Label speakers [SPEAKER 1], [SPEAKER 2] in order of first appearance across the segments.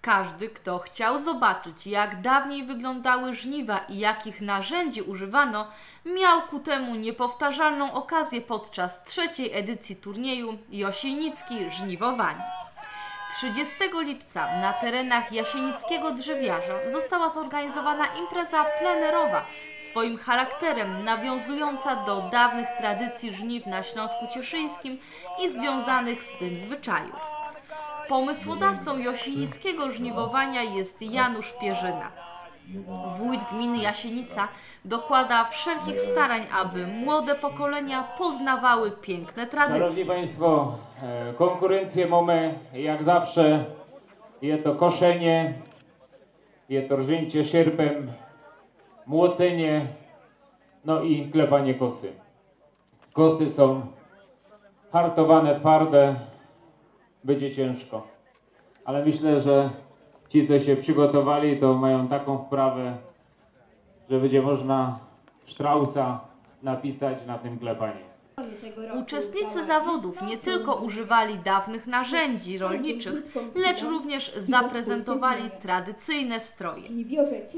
[SPEAKER 1] Każdy, kto chciał zobaczyć, jak dawniej wyglądały żniwa i jakich narzędzi używano, miał ku temu niepowtarzalną okazję podczas trzeciej edycji turnieju Josienicki Żniwowanie. 30 lipca na terenach Jasienickiego Drzewiarza została zorganizowana impreza plenerowa, swoim charakterem nawiązująca do dawnych tradycji żniw na Śląsku Cieszyńskim i związanych z tym zwyczajów. Pomysłodawcą Josienickiego żniwowania jest Janusz Pierzyna. Wójt gminy Jasienica dokłada wszelkich starań, aby młode pokolenia poznawały piękne
[SPEAKER 2] Szanowni
[SPEAKER 1] tradycje.
[SPEAKER 2] Państwo, e, konkurencję mamy jak zawsze. Je to koszenie, je to rżnięcie sierpem, młocenie, no i klepanie kosy. Kosy są hartowane, twarde, będzie ciężko. Ale myślę, że ci, co się przygotowali, to mają taką wprawę, że będzie można Straussa napisać na tym klepaniu.
[SPEAKER 1] Uczestnicy zawodów nie tylko używali dawnych narzędzi rolniczych, lecz również zaprezentowali tradycyjne stroje.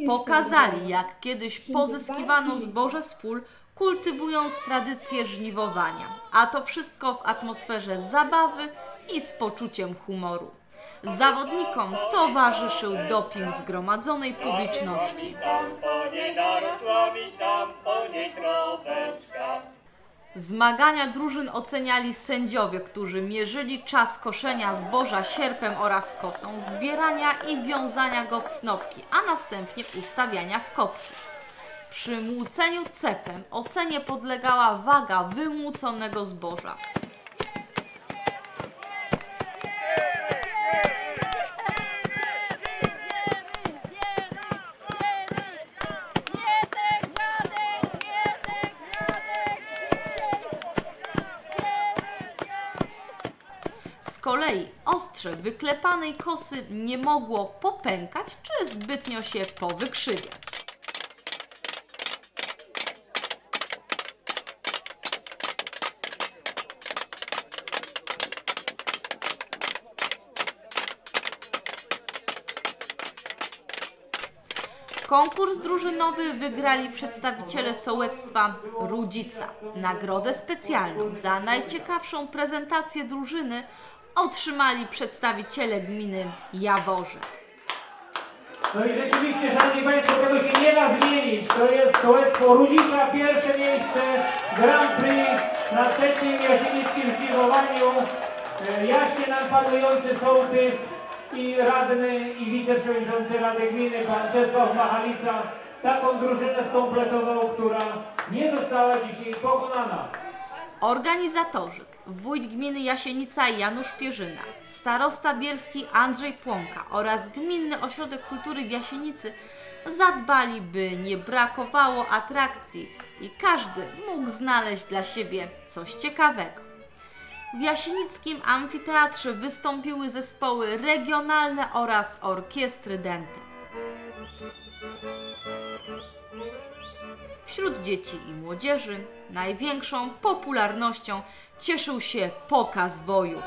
[SPEAKER 1] Pokazali, jak kiedyś pozyskiwano zboże z pól, kultywując tradycję żniwowania. A to wszystko w atmosferze zabawy i z poczuciem humoru. Zawodnikom towarzyszył doping zgromadzonej publiczności. Zmagania drużyn oceniali sędziowie, którzy mierzyli czas koszenia zboża sierpem oraz kosą, zbierania i wiązania go w snopki, a następnie ustawiania w kopki. Przy młóceniu cepem ocenie podlegała waga wymłóconego zboża. Z kolei ostrze wyklepanej kosy nie mogło popękać czy zbytnio się powykrzywiać. Konkurs drużynowy wygrali przedstawiciele sołectwa Rudzica. Nagrodę specjalną za najciekawszą prezentację drużyny otrzymali przedstawiciele gminy Jaworze.
[SPEAKER 3] No i rzeczywiście, Szanowni Państwo, tego się nie da zmienić. To jest sołectwo Rudzica, pierwsze miejsce Grand Prix na trzecim jasienickim śpiewowaniu. E, Jaśnie nam panujący sołtys i radny i wiceprzewodniczący Rady Gminy, pan Czesław Machalica, taką drużynę skompletował, która nie została dzisiaj pokonana.
[SPEAKER 1] Organizatorzy wójt gminy Jasienica Janusz Pierzyna, starosta bielski Andrzej Płonka oraz Gminny Ośrodek Kultury w Jasienicy zadbali, by nie brakowało atrakcji i każdy mógł znaleźć dla siebie coś ciekawego. W Jasienickim Amfiteatrze wystąpiły zespoły regionalne oraz orkiestry dęte. Wśród dzieci i młodzieży największą popularnością cieszył się pokaz wojów.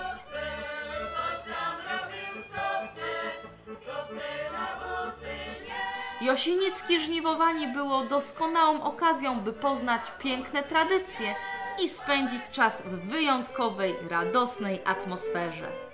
[SPEAKER 1] Josienickie żniwowanie było doskonałą okazją, by poznać piękne tradycje i spędzić czas w wyjątkowej, radosnej atmosferze.